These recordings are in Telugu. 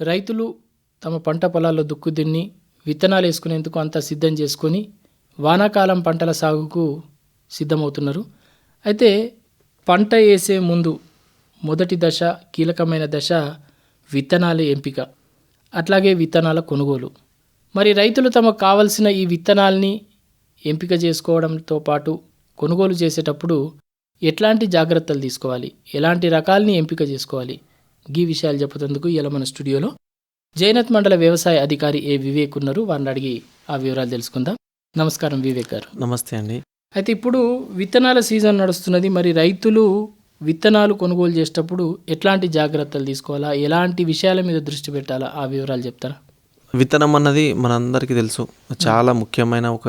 రైతులు తమ పంట పొలాల్లో దుక్కు దున్ని విత్తనాలు వేసుకునేందుకు అంతా సిద్ధం చేసుకొని వానాకాలం పంటల సాగుకు సిద్ధమవుతున్నారు. అయితే పంట వేసే ముందు మొదటి దశ కీలకమైన దశ విత్తనాల ఎంపిక. అట్లాగే విత్తనాల కొనుగోలు. మరి రైతులు తమకు కావలసిన ఈ విత్తనాల్ని ఎంపిక చేసుకోవడంతో పాటు కొనుగోలు చేసేటప్పుడు ఎట్లాంటి జాగ్రత్తలు తీసుకోవాలి? ఎలాంటి రకాల్ని ఎంపిక చేసుకోవాలి? ఈ విషయాలు చెప్పుతందుకు ఇలా మన స్టూడియోలో. జైనత్ మండల వ్యవసాయ అధికారి ఏ వివేక్ ఉన్నారు. వారిని అడిగి ఆ వివరాలు తెలుసుకుందాం. నమస్కారం వివేక్ గారు. నమస్తే అండి. అయితే ఇప్పుడు విత్తనాల సీజన్ నడుస్తున్నది. మరి రైతులు విత్తనాలు కొనుగోలు చేసేటప్పుడు ఎట్లాంటి జాగ్రత్తలు తీసుకోవాలా? ఎలాంటి విషయాల మీద దృష్టి పెట్టాలా? ఆ వివరాలు చెప్తారా? విత్తనం అన్నది మనందరికీ తెలుసు. చాలా ముఖ్యమైన ఒక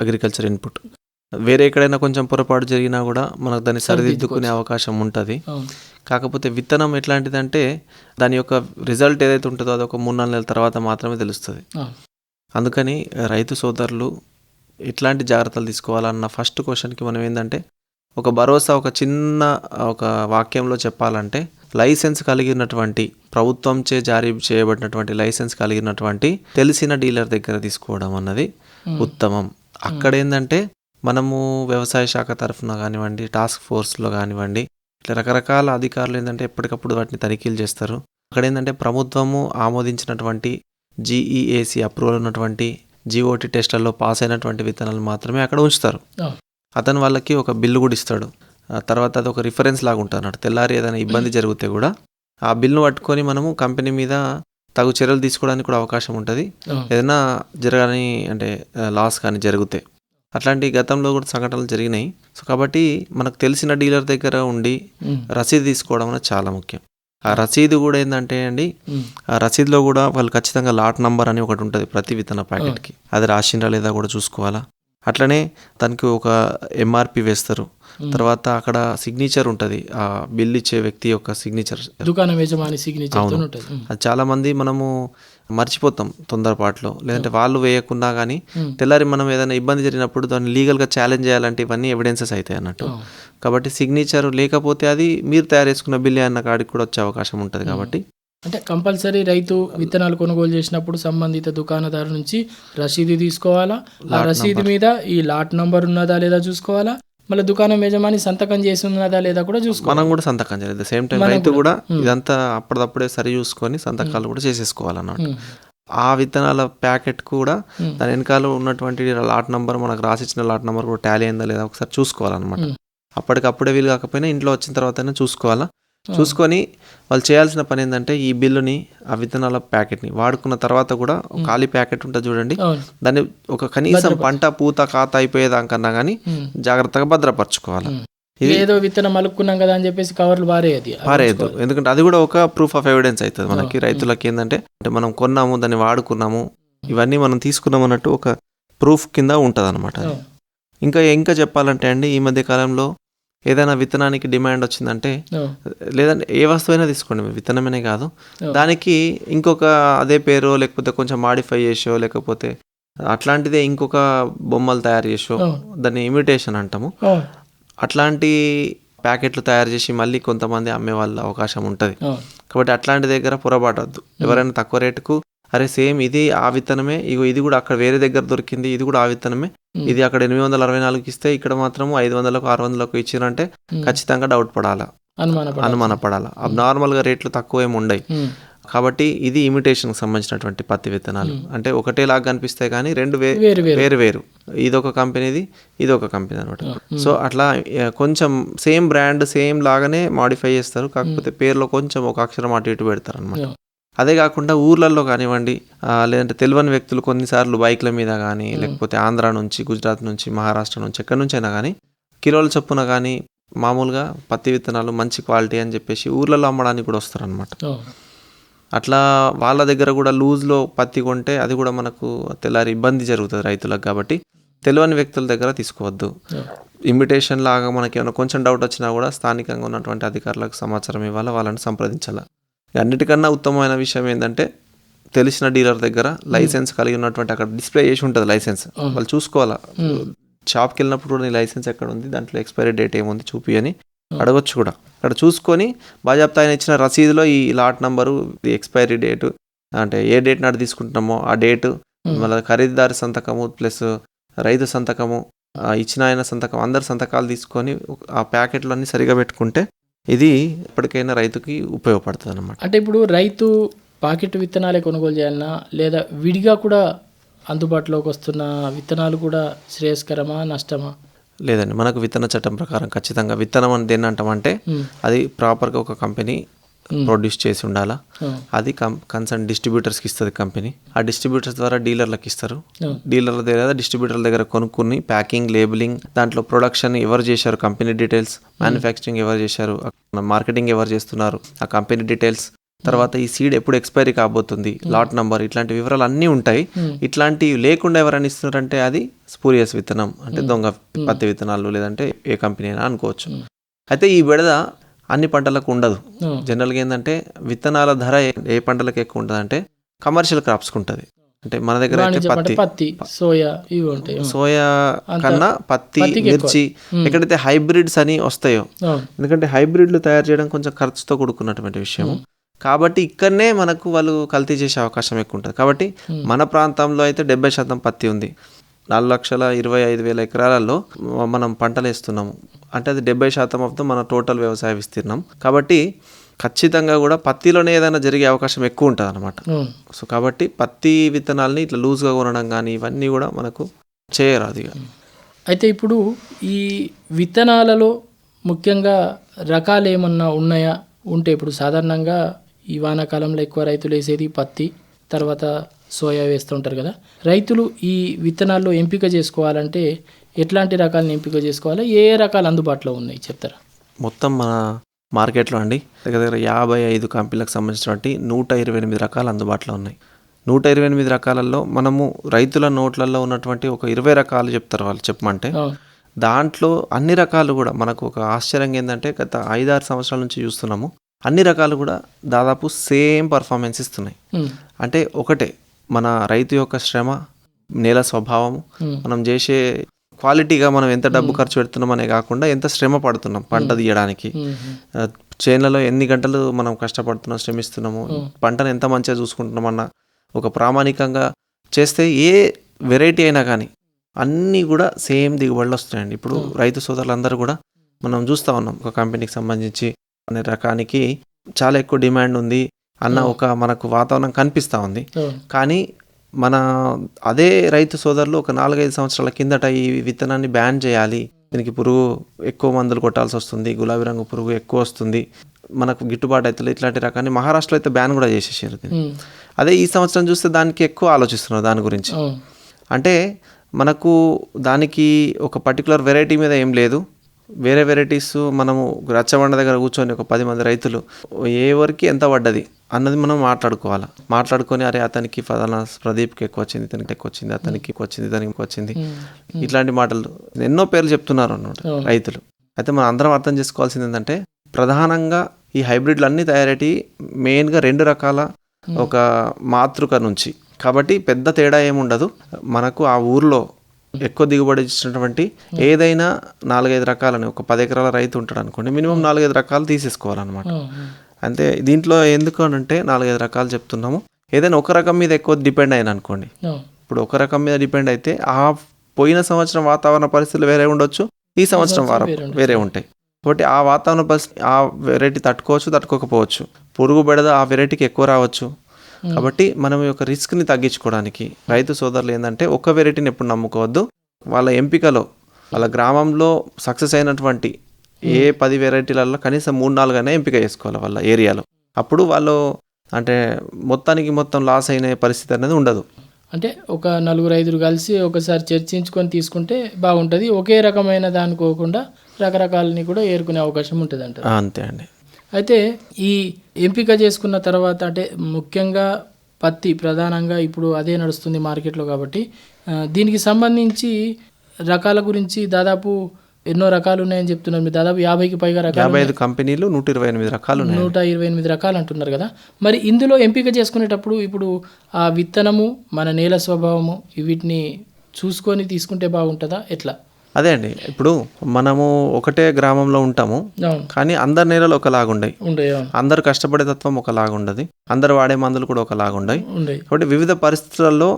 అగ్రికల్చర్ ఇన్పుట్. వేరే ఎక్కడైనా కొంచెం పొరపాటు జరిగినా కూడా మనకు దాన్ని సరిదిద్దుకునే అవకాశం ఉంటుంది. కాకపోతే విత్తనం ఎట్లాంటిదంటే దాని యొక్క రిజల్ట్ ఏదైతే ఉంటుందో అది ఒక మూడు నాలుగు నెలల తర్వాత మాత్రమే తెలుస్తుంది. అందుకని రైతు సోదరులు ఎట్లాంటి జాగ్రత్తలు తీసుకోవాలన్న ఫస్ట్ క్వశ్చన్కి మనం ఏంటంటే ఒక భరోసా ఒక చిన్న ఒక వాక్యంలో చెప్పాలంటే లైసెన్స్ కలిగినటువంటి ప్రభుత్వంచే జారీ చేయబడినటువంటి లైసెన్స్ కలిగినటువంటి తెలిసిన డీలర్ దగ్గర తీసుకోవడం అన్నది ఉత్తమం. అక్కడ ఏంటంటే మనము వ్యవసాయ శాఖ తరఫున కానివ్వండి టాస్క్ ఫోర్స్లో కానివ్వండి ఇట్లా రకరకాల అధికారులు ఏంటంటే ఎప్పటికప్పుడు వాటిని తనిఖీలు చేస్తారు. అక్కడ ఏంటంటే ప్రభుత్వము ఆమోదించినటువంటి జీఈఏసి అప్రూవల్ ఉన్నటువంటి జీఓటీ టెస్టులలో పాస్ అయినటువంటి విత్తనాలు మాత్రమే అక్కడ ఉంచుతారు. అతను వాళ్ళకి ఒక బిల్లు కూడా ఇస్తాడు. తర్వాత అది ఒక రిఫరెన్స్ లాగా ఉంటుంది అన్నట్టు తెల్లారి ఏదైనా ఇబ్బంది జరిగితే కూడా ఆ బిల్లును పట్టుకొని మనము కంపెనీ మీద తగు చర్యలు తీసుకోవడానికి కూడా అవకాశం ఉంటుంది. ఏదైనా జరగని అంటే లాస్ కానీ జరిగితే. అట్లాంటి గతంలో కూడా సంఘటనలు జరిగినాయి. సో కాబట్టి మనకు తెలిసిన డీలర్ దగ్గర ఉండి రసీదు తీసుకోవడం అనేది చాలా ముఖ్యం. ఆ రసీదు కూడా ఏంటంటే అండి ఆ రసీదులో కూడా వాళ్ళు ఖచ్చితంగా లాట్ నంబర్ అని ఒకటి ఉంటుంది ప్రతి విత్తన ప్యాకెట్కి. అది రాసిండ్రా లేదా కూడా చూసుకోవాలా? అట్లనే దానికి ఒక ఎంఆర్పి వేస్తారు. తర్వాత అక్కడ సిగ్నేచర్ ఉంటుంది. ఆ బిల్ ఇచ్చే వ్యక్తి యొక్క సిగ్నేచర్. దుకాణం యజమాని సిగ్నేచర్ అవును. చాలా మంది మనము మర్చిపోతాం తొందరపాటులో. లేదంటే వాళ్ళు వేయకున్నా కానీ ఉమ్, తెల్లారి మనం ఏదైనా ఇబ్బంది జరిగినప్పుడు దాన్ని లీగల్గా ఛాలెంజ్ చేయాలంటే ఇవన్నీ ఎవిడెన్సెస్ అవుతాయి అన్నట్టు. అవును. కాబట్టి సిగ్నేచర్ లేకపోతే అది మీరు తయారు చేసుకున్న బిల్లు అన్న కాడికి కూడా వచ్చే అవకాశం ఉంటుంది కాబట్టి. అంటే కంపల్సరీ రైతు విత్తనాలు కొనుగోలు చేసినప్పుడు సంబంధిత దుకాణదారు నుంచి రసీదు తీసుకోవాలా? ఆ రసీదు మీద ఈ లాట్ నంబర్ ఉన్నదా లేదా చూసుకోవాలా? మళ్ళీ దుకాణం యజమాని సంతకం చేసి ఉన్నదా లేదా కూడా చూసుకోవాలి. మనం కూడా సంతకం చేయాలి. సేమ్ టైం రైతు కూడా. ఇదంతా అప్పటిదప్పుడే సరి చూసుకొని సంతకాలు కూడా చేసేసుకోవాలన్నమాట. ఆ విత్తనాల ప్యాకెట్ కూడా దాని వెనకాల ఉన్నటువంటి లాట్ నంబర్ మనకు రాసిచ్చిన లాట్ నంబర్ కూడా టాలీ అయిందా లేదా ఒకసారి చూసుకోవాలన్నమాట. అప్పటికప్పుడే వీలు కాకపోయినా ఇంట్లో వచ్చిన తర్వాతనే చూసుకోవాలా? చూసుకొని వాళ్ళు చేయాల్సిన పని ఏంటంటే ఈ బిల్లుని ఆ విత్తనాల ప్యాకెట్ని వాడుకున్న తర్వాత కూడా ఖాళీ ప్యాకెట్ ఉంటుంది చూడండి. దాన్ని ఒక కనీసం పంట పూత ఖాతా అయిపోయేదాకన్నా కానీ జాగ్రత్తగా భద్రపరచుకోవాలి. ఏదో విత్తనం మలుక్కున్నాం కదా అని చెప్పేసి కవర్లు పారేది పారేయద్దు. ఎందుకంటే అది కూడా ఒక ప్రూఫ్ ఆఫ్ ఎవిడెన్స్ అవుతుంది మనకి. రైతులకి ఏంటంటే అంటే మనం కొన్నాము దాన్ని వాడుకున్నాము ఇవన్నీ మనం తీసుకున్నాం అన్నట్టు ఒక ప్రూఫ్ కింద ఉంటుంది అనమాట. ఇంకా ఇంకా చెప్పాలంటే అండి ఈ మధ్య కాలంలో ఏదైనా విత్తనానికి డిమాండ్ వచ్చిందంటే. లేదంటే ఏ వస్తువైనా తీసుకోండి మీరు విత్తనమనే కాదు. దానికి ఇంకొక అదే పేరు లేకపోతే కొంచెం మాడిఫై చేసో లేకపోతే అట్లాంటిదే ఇంకొక బొమ్మలు తయారు చేసో. దాన్ని ఇమిటేషన్ అంటాము. అట్లాంటి ప్యాకెట్లు తయారు చేసి మళ్ళీ కొంతమంది అమ్మే వాళ్ళ అవకాశం ఉంటుంది. కాబట్టి అట్లాంటి దగ్గర పొరపాటద్దు ఎవరైనా తక్కువ రేటుకు అరే సేమ్ ఇది ఆ విత్తనమే ఇగో ఇది కూడా అక్కడ వేరే దగ్గర దొరికింది ఇది కూడా ఆ విత్తనమే. ఇది అక్కడ ఎనిమిది వందల అరవై నాలుగుకి ఇస్తే ఇక్కడ మాత్రం ఐదు వందలకు ఆరు వందలకు ఇచ్చిరంటే ఉమ్. ఖచ్చితంగా డౌట్ పడాలా. అనుమాన పడాలా. నార్మల్గా రేట్లు తక్కువ ఏమి ఉమ్. కాబట్టి ఇది ఇమిటేషన్కి సంబంధించినటువంటి పత్తి విత్తనాలు. అంటే ఒకటేలాగా కనిపిస్తాయి కానీ రెండు వేరు వేరు. వేరు ఇదొక కంపెనీది ఇదొక కంపెనీ అనమాట. సో అట్లా కొంచెం సేమ్ బ్రాండ్ సేమ్ లాగానే మాడిఫై చేస్తారు. కాకపోతే పేరులో కొంచెం ఒక అక్షరం అటు ఇటు పెడతారు అనమాట. అదే కాకుండా ఊర్లలో కానివ్వండి లేదంటే తెలియని వ్యక్తులు కొన్నిసార్లు బైక్ల మీద కానీ లేకపోతే ఆంధ్ర నుంచి గుజరాత్ నుంచి మహారాష్ట్ర నుంచి ఎక్కడి నుంచి అయినా కానీ కిలోల చొప్పున కానీ మామూలుగా పత్తి విత్తనాలు మంచి క్వాలిటీ అని చెప్పేసి ఊర్లలో అమ్మడానికి కూడా వస్తారనమాట. అట్లా వాళ్ళ దగ్గర కూడా లూజ్లో పత్తి కొంటే అది కూడా మనకు తెల్లారి ఇబ్బంది జరుగుతుంది రైతులకు కాబట్టి తెలియని వ్యక్తుల దగ్గర తీసుకోవద్దు. అవును. ఇమిటేషన్ లాగా మనకి ఏమైనా కొంచెం డౌట్ వచ్చినా కూడా స్థానికంగా ఉన్నటువంటి అధికారులకు సమాచారం ఇవ్వాలి? వాళ్ళని సంప్రదించాలి? అన్నిటికన్నా ఉత్తమమైన విషయం ఏంటంటే తెలిసిన డీలర్ దగ్గర లైసెన్స్ కలిగి ఉన్నటువంటి అక్కడ డిస్ప్లే చేసి ఉంటుంది లైసెన్స్. వాళ్ళు చూసుకోవాలా. షాప్కి వెళ్ళినప్పుడు కూడా నీ లైసెన్స్ ఎక్కడ ఉంది? దాంట్లో ఎక్స్పైరీ డేట్ ఏముంది? చూపి అని అడగొచ్చు కూడా. అక్కడ చూసుకొని బాజాప్తా ఆయన ఇచ్చిన రసీదులో ఈ లాట్ నంబరు ఈ ఎక్స్పైరీ డేటు అంటే ఏ డేట్ నాడు తీసుకుంటున్నామో ఆ డేటు మళ్ళీ ఖరీదారు సంతకము ప్లస్ రైతు సంతకము ఇచ్చిన ఆయన సంతకం అందరి సంతకాలు తీసుకొని ఆ ప్యాకెట్లు అన్ని సరిగా పెట్టుకుంటే ఇది ఎప్పటికైనా రైతుకి ఉపయోగపడుతుంది అనమాట అంటే ఇప్పుడు రైతు పాకెట్ విత్తనాలే కొనుగోలు చేయాలన్నా లేదా విడిగా కూడా అందుబాటులోకి వస్తున్న విత్తనాలు కూడా శ్రేయస్కరమా నష్టమా? లేదండి. మనకు విత్తన చట్టం ప్రకారం ఖచ్చితంగా విత్తనం అని దేన్ని అంటామంటే అది ప్రాపర్గా ఒక కంపెనీ ప్రొడ్యూస్ చేసి ఉండాలా? ఆ, అది కం కన్సర్న్ డిస్ట్రిబ్యూటర్స్కి ఇస్తుంది కంపెనీ ఆ డిస్ట్రిబ్యూటర్స్ ద్వారా డీలర్లకు ఇస్తారు. డీలర్ల దగ్గర డిస్ట్రిబ్యూటర్ల దగ్గర కొనుక్కుని ప్యాకింగ్ లేబులింగ్ దాంట్లో ప్రొడక్షన్ ఎవరు చేశారు కంపెనీ డీటెయిల్స్ మ్యానుఫ్యాక్చరింగ్ ఎవరు చేశారు మార్కెటింగ్ ఎవరు చేస్తున్నారు ఆ కంపెనీ డీటెయిల్స్ తర్వాత ఈ సీడ్ ఎప్పుడు ఎక్స్పైరీ కాబోతుంది లాట్ నంబర్ ఇట్లాంటి వివరాలు అన్నీ ఉంటాయి ఇట్లాంటివి లేకుండా ఎవరైనా ఇస్తున్నారంటే అది స్పూరియస్ విత్తనం అంటే దొంగ పత్తి విత్తనాలు లేదంటే ఏ కంపెనీ అయినా అనుకోవచ్చు. అయితే ఈ బెడద అన్ని పంటలకు ఉండదు. జనరల్గా ఏంటంటే విత్తనాల ధర ఏ- పంటలకు ఎక్కువ ఉంటుంది అంటే కమర్షియల్ క్రాప్స్కి ఉంటుంది. అంటే మన దగ్గర అయితే పత్తి పత్తి సోయా ఇవి ఉంటాయి. ఆ, సోయా కన్నా పత్తి. మిర్చి. ఎక్కడైతే హైబ్రిడ్స్ అని వస్తాయో ఎందుకంటే హైబ్రిడ్లు తయారు చేయడం కొంచెం ఖర్చుతో కూడుకున్నటువంటి విషయం. కాబట్టి ఇక్కడనే మనకు వాళ్ళు కల్తీ చేసే అవకాశం ఎక్కువ ఉంటుంది. కాబట్టి. మన ప్రాంతంలో అయితే డెబ్బై శాతం పత్తి ఉంది. నాలుగు లక్షల ఇరవై ఐదు వేల ఎకరాలలో మనం పంటలు వేస్తున్నాము అంటే అది డెబ్బై శాతం ఆఫ్ ద మన టోటల్ వ్యవసాయ విస్తీర్ణం. కాబట్టి ఖచ్చితంగా కూడా పత్తిలోనే ఏదైనా జరిగే అవకాశం ఎక్కువ ఉంటుంది అనమాట సో కాబట్టి పత్తి విత్తనాలని ఇట్లా లూజ్గా కొనడం కానీ ఇవన్నీ కూడా మనకు చేయరాదు ఇక. అయితే ఇప్పుడు ఈ విత్తనాలలో ముఖ్యంగా రకాలు ఏమన్నా ఉన్నాయా? ఉంటే ఇప్పుడు సాధారణంగా ఈ వానాకాలంలో ఎక్కువ రైతులు వేసేది పత్తి తర్వాత సోయా వేస్తుంటారు కదా. రైతులు ఈ విత్తనాల్లో ఎంపిక చేసుకోవాలంటే ఎట్లాంటి రకాలను ఎంపిక చేసుకోవాలి? ఏ ఏ రకాలు అందుబాటులో ఉన్నాయి? చెప్తారా? మొత్తం మన మార్కెట్లో అండి దగ్గర దగ్గర యాభై ఐదు కంపెనీలకు సంబంధించినటువంటి నూట ఇరవై ఎనిమిది రకాలు అందుబాటులో ఉన్నాయి. నూట ఇరవై ఎనిమిది రకాలలో మనము రైతుల నోట్లలో ఉన్నటువంటి ఒక ఇరవై రకాలు చెప్తారు వాళ్ళు చెప్పమంటే. దాంట్లో అన్ని రకాలు కూడా మనకు ఒక ఆశ్చర్యం ఏంటంటే గత ఐదారు సంవత్సరాల నుంచి చూస్తున్నాము అన్ని రకాలు కూడా దాదాపు సేమ్ పర్ఫార్మెన్స్ ఇస్తున్నాయి. అంటే ఒకటే మన రైతు యొక్క శ్రమ నేల స్వభావము ఉమ్, మనం చేసే క్వాలిటీగా మనం ఎంత డబ్బు ఖర్చు పెడుతున్నాం అనే కాకుండా ఎంత శ్రమ పడుతున్నాం పంట తీయడానికి. చేనులలో ఎన్ని గంటలు మనం కష్టపడుతున్నాం శ్రమిస్తున్నాము పంటను ఎంత మంచిగా చూసుకుంటున్నాం అన్న ఒక ప్రామాణికంగా చేస్తే ఏ వెరైటీ అయినా కానీ అన్నీ కూడా సేమ్ దిగుబడులు వస్తాయండి ఇప్పుడు రైతు సోదరులందరూ కూడా మనం చూస్తూ ఉన్నాం. ఒక కంపెనీకి సంబంధించి అనే రకానికి చాలా ఎక్కువ డిమాండ్ ఉంది. అన్న ఒక మనకు వాతావరణం కనిపిస్తూ ఉంది. కానీ మన అదే రైతు సోదరులు ఒక నాలుగైదు సంవత్సరాల కిందట ఈ విత్తనాన్ని బ్యాన్ చేయాలి. దీనికి పురుగు ఎక్కువ మందులు కొట్టాల్సి వస్తుంది. గులాబీ రంగు పురుగు ఎక్కువ వస్తుంది. మనకు గిట్టుబాటు అవుతుంది ఇట్లాంటి రకాన్ని మహారాష్ట్రలో అయితే బ్యాన్ కూడా చేసేసారు అదే ఈ సంవత్సరం చూస్తే దానికి ఎక్కువ ఆలోచిస్తున్నారు దాని గురించి. అంటే మనకు దానికి ఒక పర్టికులర్ వెరైటీ మీద ఏం లేదు. వేరే వెరైటీస్ మనము రచ్చబండ దగ్గర కూర్చొని ఒక పది మంది రైతులు ఏ వరకు ఎంత పడ్డది అన్నది మనం మాట్లాడుకోవాలి? మాట్లాడుకొని అరే అతనికి ఫలానా ప్రదీప్కి ఎక్కువ వచ్చింది ఇతనికి ఎక్కువ వచ్చింది అతనికి ఎక్కువ వచ్చింది ఇతనికి ఎక్కువ వచ్చింది. ఇట్లాంటి మాటలు ఎన్నో పేర్లు చెప్తున్నారు అన్నమాట. రైతులు. అయితే మనం అందరం అర్థం చేసుకోవాల్సింది ఏంటంటే ప్రధానంగా ఈ హైబ్రిడ్లు అన్ని తయారైటి మెయిన్గా రెండు రకాల ఒక మాతృక నుంచి. కాబట్టి పెద్ద తేడా ఏముండదు. మనకు ఆ ఊర్లో ఎక్కువ దిగుబడి ఇచ్చినటువంటి ఏదైనా నాలుగైదు రకాలని ఒక పది ఎకరాల రైతు ఉంటాడు అనుకోండి మినిమం నాలుగైదు రకాలు తీసేసుకోవాలన్నమాట. అంతే దీంట్లో ఎందుకు అని అంటే నాలుగైదు రకాలు చెప్తున్నాము. ఏదైనా ఒక రకం మీద ఎక్కువ డిపెండ్ అయిన అనుకోండి. ఇప్పుడు ఒక రకం మీద డిపెండ్ అయితే ఆ పోయిన సంవత్సరం వాతావరణ పరిస్థితులు వేరే ఉండొచ్చు ఈ సంవత్సరం వారం. వేరే ఉంటాయి. కాబట్టి ఆ వాతావరణ పరిస్థితి ఆ వెరైటీ తట్టుకోవచ్చు తట్టుకోకపోవచ్చు. పురుగు బెడద ఆ వెరైటీకి ఎక్కువ రావచ్చు. కాబట్టి మనం యొక్క రిస్క్ని తగ్గించుకోవడానికి రైతు సోదరులు ఏంటంటే ఒక్క వెరైటీని ఎప్పుడు నమ్ముకోవద్దు. వాళ్ళ ఎంపికలో వాళ్ళ గ్రామంలో సక్సెస్ అయినటువంటి ఏ పది వెరైటీలలో కనీసం మూడు నాలుగైనా ఎంపిక చేసుకోవాలి వాళ్ళ ఏరియాలో. అప్పుడు వాళ్ళు అంటే మొత్తానికి మొత్తం లాస్ అయిన పరిస్థితి అనేది ఉండదు. అంటే ఒక నలుగురు ఐదుగురు కలిసి ఒకసారి చర్చించుకొని తీసుకుంటే బాగుంటుంది. ఒకే రకమైన దానికోకుండా రకరకాలని కూడా ఏరుకునే అవకాశం ఉంటుంది అంటారు ఆ, అంతే అండి. అయితే ఈ ఎంపిక చేసుకున్న తర్వాత అంటే ముఖ్యంగా పత్తి ప్రధానంగా ఇప్పుడు అదే నడుస్తుంది మార్కెట్లో కాబట్టి దీనికి సంబంధించి రకాల గురించి దాదాపు ఎన్నో రకాలు ఉన్నాయని చెప్తున్నారు. మీరు దాదాపు యాభైకి పైగా రకాలు యాభై ఐదు కంపెనీలు నూట ఇరవై ఎనిమిది రకాలు నూట ఇరవై ఎనిమిది రకాలు అంటున్నారు కదా. మరి ఇందులో ఎంపిక చేసుకునేటప్పుడు ఇప్పుడు ఆ విత్తనము మన నేల స్వభావము వీటిని చూసుకొని తీసుకుంటే బాగుంటుందా? ఎట్లా? అదే అండి. ఇప్పుడు మనము ఒకటే గ్రామంలో ఉంటాము. కానీ అందరి నేలలు ఒకలాగుండయి అందరు కష్టపడే తత్వం ఒకలాగుండదు అందరు వాడే మందులు కూడా ఒకలాగుండయి కాబట్టి వివిధ పరిస్థితులలో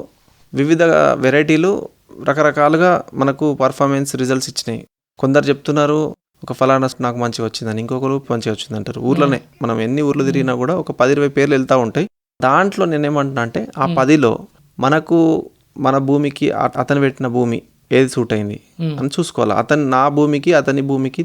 వివిధ వెరైటీలు రకరకాలుగా మనకు పర్ఫార్మెన్స్ రిజల్ట్స్ ఇచ్చినాయి. కొందరు చెప్తున్నారు ఒక ఫలానా నాకు మంచిగా వచ్చిందని ఇంకొకరు మంచిగా వచ్చింది అంటారు. ఊర్లోనే మనం ఎన్ని ఊర్లు తిరిగినా కూడా ఒక పది ఇరవై పేర్లు వెళ్తూ ఉంటాయి. దాంట్లో నేనేమంటున్నా అంటే ఆ పదిలో మనకు మన భూమికి అతను పెట్టిన భూమి ఏది సూట్ అయింది. అని చూసుకోవాలి. అతని నా భూమికి అతని భూమికి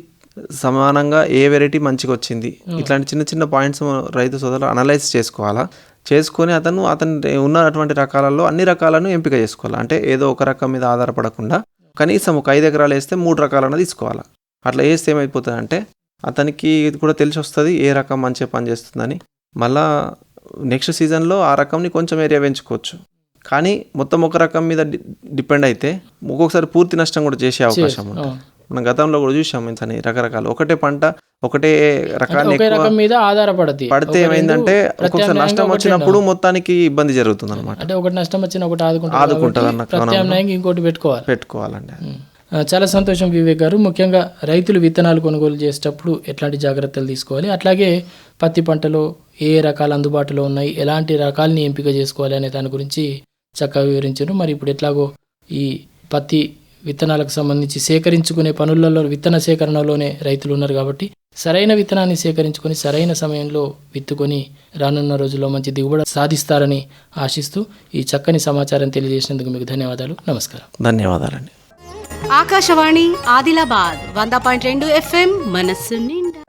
సమానంగా ఏ వెరైటీ మంచిగా వచ్చింది? ఇట్లాంటి చిన్న చిన్న పాయింట్స్ రైతు సోదరులు అనలైజ్ చేసుకోవాలా? చేసుకొని అతను అతని ఉన్నటువంటి రకాలలో అన్ని రకాలను ఎంపిక చేసుకోవాలి? అంటే ఏదో ఒక రకం మీద ఆధారపడకుండా కనీసం ఒక ఐదు ఎకరాలు వేస్తే మూడు రకాలను తీసుకోవాలి? అట్లా వేస్తే ఏమైపోతుంది అంటే అతనికి ఇది కూడా తెలిసి వస్తుంది ఏ రకం మంచిగా పనిచేస్తుందని. మళ్ళా నెక్స్ట్ సీజన్లో ఆ రకంని కొంచెం ఏరియా పెంచుకోవచ్చు. కానీ మొత్తం ఒక రకం మీద డిపెండ్ అయితే ఒక్కొక్కసారి పూర్తి నష్టం కూడా చేసే అవకాశం అవును. మనం గతంలో కూడా చూసాం ఇంతని రకరకాలు. ఒకటే పంట ఒకటే రకాన్ని ఒకే ఎక్కువ రకం మీద ఆధారపడది పడితే ఏమైందంటే ఒక్కొక్కసారి నష్టం వచ్చినప్పుడు మొత్తానికి ఇబ్బంది జరుగుతుంది అనమాట అంటే ఒకటి నష్టం వచ్చిన ఒకటి ఆదుకుంటుంది అన్న ఇంకోటి పెట్టుకోవాలి. పెట్టుకోవాలండి చాలా సంతోషం వివేక్ గారు. ముఖ్యంగా రైతులు విత్తనాలు కొనుగోలు చేసేటప్పుడు ఎట్లాంటి జాగ్రత్తలు తీసుకోవాలి? అట్లాగే పత్తి పంటలో ఏ ఏ రకాలు అందుబాటులో ఉన్నాయి? ఎలాంటి రకాలని ఎంపిక చేసుకోవాలి అనే దాని గురించి చక్కగా వివరించారు. మరి ఇప్పుడు ఎట్లాగో ఈ పత్తి విత్తనాలకు సంబంధించి సేకరించుకునే పనులలో విత్తన సేకరణలోనే రైతులు ఉన్నారు కాబట్టి సరైన విత్తనాన్ని సేకరించుకొని సరైన సమయంలో విత్తుకొని రానున్న రోజుల్లో మంచి దిగుబడి సాధిస్తారని ఆశిస్తూ ఈ చక్కని సమాచారం తెలియజేసినందుకు మీకు ధన్యవాదాలు. నమస్కారం. ధన్యవాదాలండి. ఆకాశవాణి ఆదిలాబాద్ వంద పాయింట్ రెండు ఎఫ్ఎం మనస్సు నిండా.